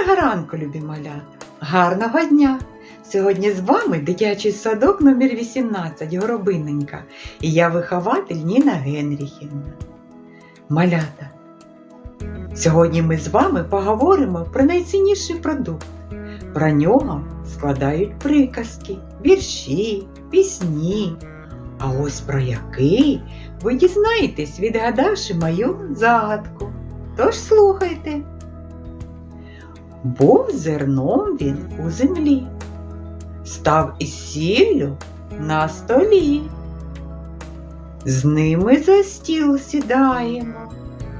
Доброго ранку, любі малята! Гарного дня! Сьогодні з вами дитячий садок номер 18 Горобиненька і я вихователь Ніна Генріхівна. Малята! Сьогодні ми з вами поговоримо про найцінніший продукт. Про нього складають приказки, вірші, пісні. А ось про який ви дізнаєтесь, відгадавши мою загадку. Тож слухайте. Був зерном він у землі, став із сіллю на столі. З ними за стіл сідаємо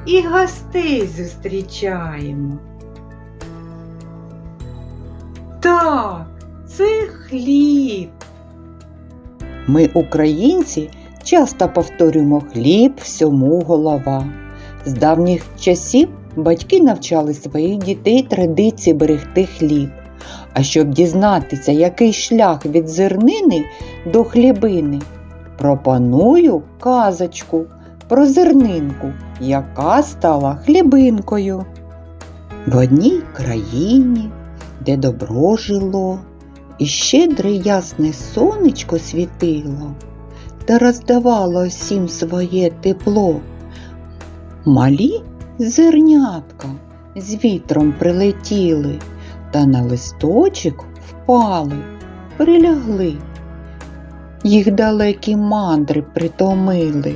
і гостей зустрічаємо. Так, це хліб. Ми, українці, часто повторюємо хліб всьому голова. З давніх часів батьки навчали своїх дітей традиції берегти хліб. А щоб дізнатися, який шлях від зернини до хлібини, пропоную казочку про зернинку, яка стала хлібинкою. В одній країні, де добро жило, і щедре ясне сонечко світило та роздавало всім своє тепло. Малі зернятка з вітром прилетіли та на листочок впали, прилягли. Їх далекі мандри притомили.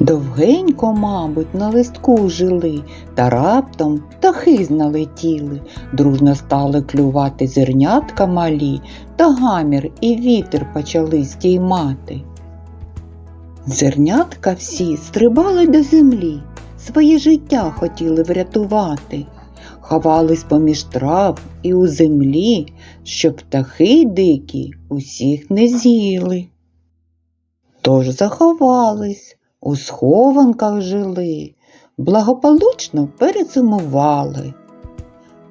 Довгенько, мабуть, на листку жили, та раптом птахи налетіли, дружно стали клювати зернятка малі, та гамір і вітер почали стіймати. Зернятка всі стрибали до землі, своє життя хотіли врятувати, ховались поміж трав і у землі, щоб птахи дикі усіх не з'їли. Тож заховались, у схованках жили, благополучно перезимували.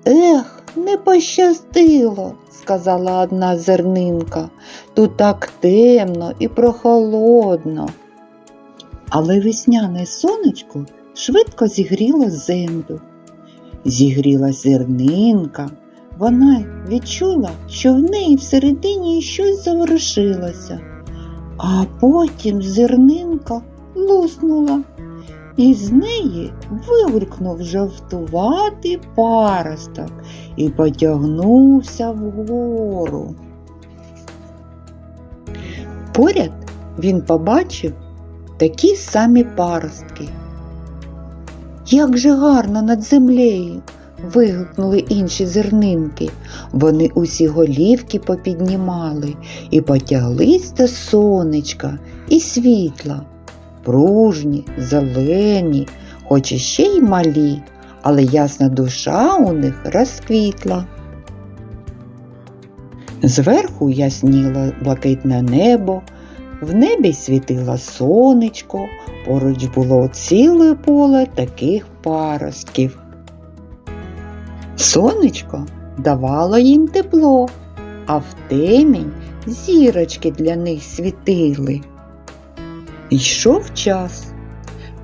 Ех, не пощастило, сказала одна зернинка. Тут так темно і прохолодно. Але весняне сонечко швидко зігріло землю. Зігріла зернинка. Вона відчула, що в неї всередині щось заворушилося. А потім зернинка луснула, і з неї вигулькнув жовтуватий паросток і потягнувся вгору. Поряд він побачив такі самі паростки. Як же гарно над землею! вигукнули інші зернинки. Вони усі голівки попіднімали і потяглись до сонечка і світла. Пружні, зелені, хоч і ще й малі, але ясна душа у них розквітла. Зверху ясніло блакитне небо, в небі світило сонечко, поруч було ціле поле таких паростків. Сонечко давало їм тепло, а в темінь зірочки для них світили. Йшов час.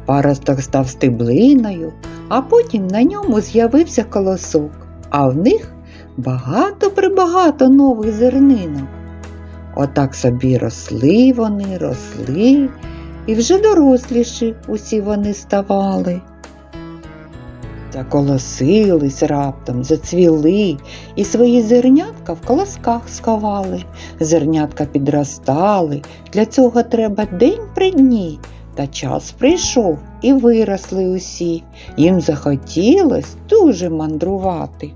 Паросток став стеблиною, а потім на ньому з'явився колосок, а в них багато-прибагато нових зернинок. Отак собі росли вони, росли, і вже доросліші усі вони ставали. Заколосились раптом, зацвіли і свої зернятка в колосках сховали. Зернятка підростали, для цього треба день при дні. Та час прийшов і виросли усі. Їм захотілось дуже мандрувати.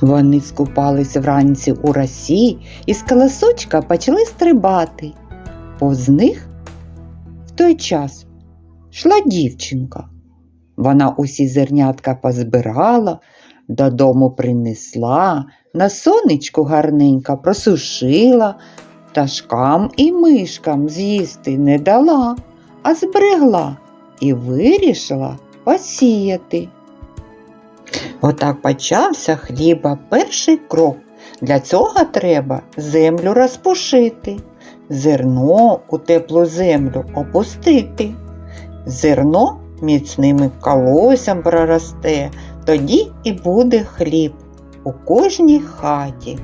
Вони скупались вранці у росі і з колосочка почали стрибати. Повз них в той час йшла дівчинка. Вона усі зернятка позбирала, додому принесла, на сонечку гарненько просушила, пташкам і мишкам з'їсти не дала, а зберегла і вирішила посіяти. Отак почався хліба перший крок. Для цього треба землю розпушити, зерно у теплу землю опустити. Зерно міцним колоссям проросте, тоді і буде хліб у кожній хаті.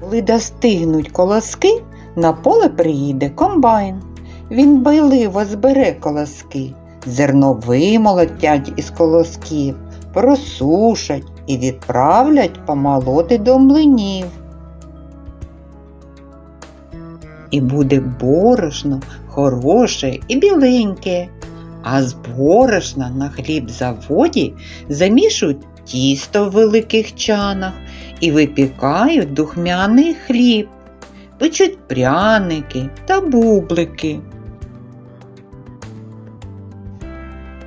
Коли достигнуть колоски, на поле приїде комбайн. Він байливо збере колоски, зерно вимолотять із колосків, просушать і відправлять помолоти до млинів. І буде борошно хороше і біленьке, а з борошна на хліб заводі замішують тісто в великих чанах і випікають духмяний хліб, печуть пряники та бублики.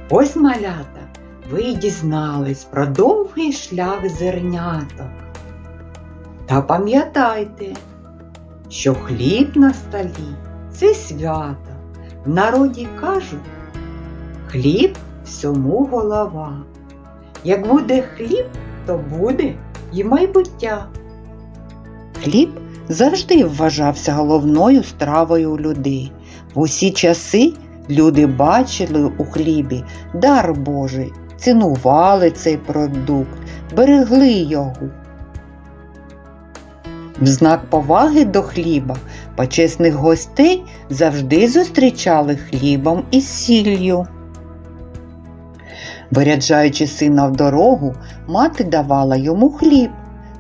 Ось малята, ви дізнались про довгий шлях зерняток. Та пам'ятайте, що хліб на столі це свято. В народі кажуть, хліб всьому голова. Як буде хліб, то буде і майбуття. Хліб завжди вважався головною стравою людей. В усі часи люди бачили у хлібі дар Божий, цінували цей продукт, берегли його. В знак поваги до хліба почесних гостей завжди зустрічали хлібом із сіллю. Виряджаючи сина в дорогу, мати давала йому хліб.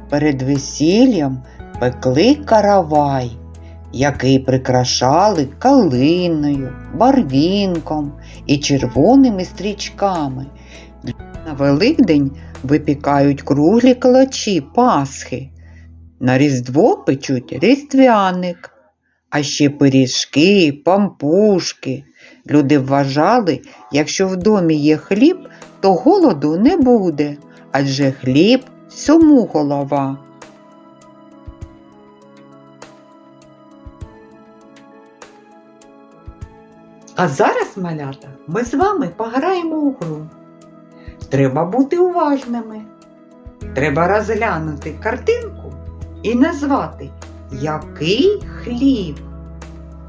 Перед весіллям пекли каравай, який прикрашали калиною, барвінком і червоними стрічками. На Великдень випікають круглі калачі Пасхи. На Різдво печуть різдвяник, а ще пиріжки, пампушки. Люди вважали, якщо в домі є хліб, то голоду не буде, адже хліб всьому голова. А зараз, малята, ми з вами пограємо у гру. Треба бути уважними. Треба розглянути картинку і назвати, який хліб.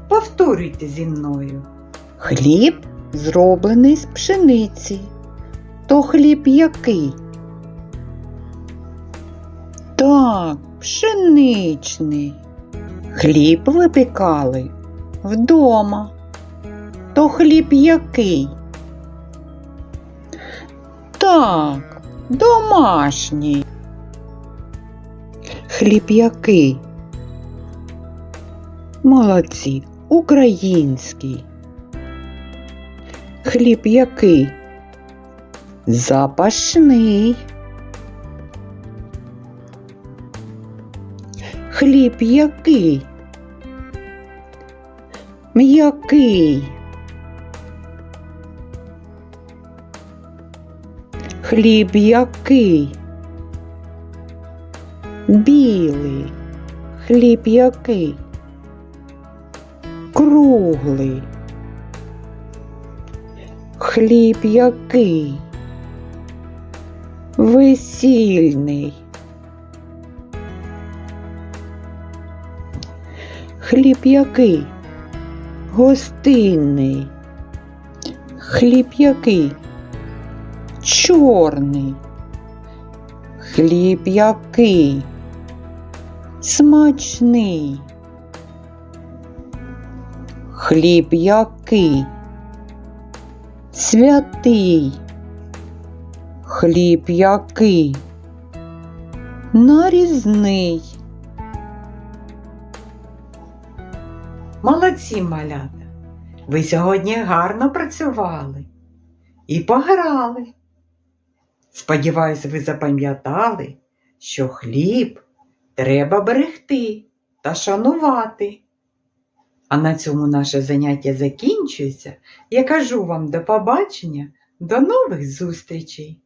Повторюйте зі мною. Хліб зроблений з пшениці. То хліб який? Так, пшеничний. Хліб випікали вдома. То хліб який? Так, домашній. Хліб який? Молодці, український. Хліб який? Запашний. Хліб який? М'який. Хліб який? Білий. Хліб який? Круглий. Хліб який? Весільний. Хліб який? Гостинний. Хліб який? Чорний. Хліб який? Смачний. Хліб який? Святий. Хліб який? Нарізний. Молодці малята! Ви сьогодні гарно працювали і пограли. Сподіваюсь, ви запам'ятали, що хліб треба берегти та шанувати. А на цьому наше заняття закінчується. Я кажу вам до побачення, до нових зустрічей!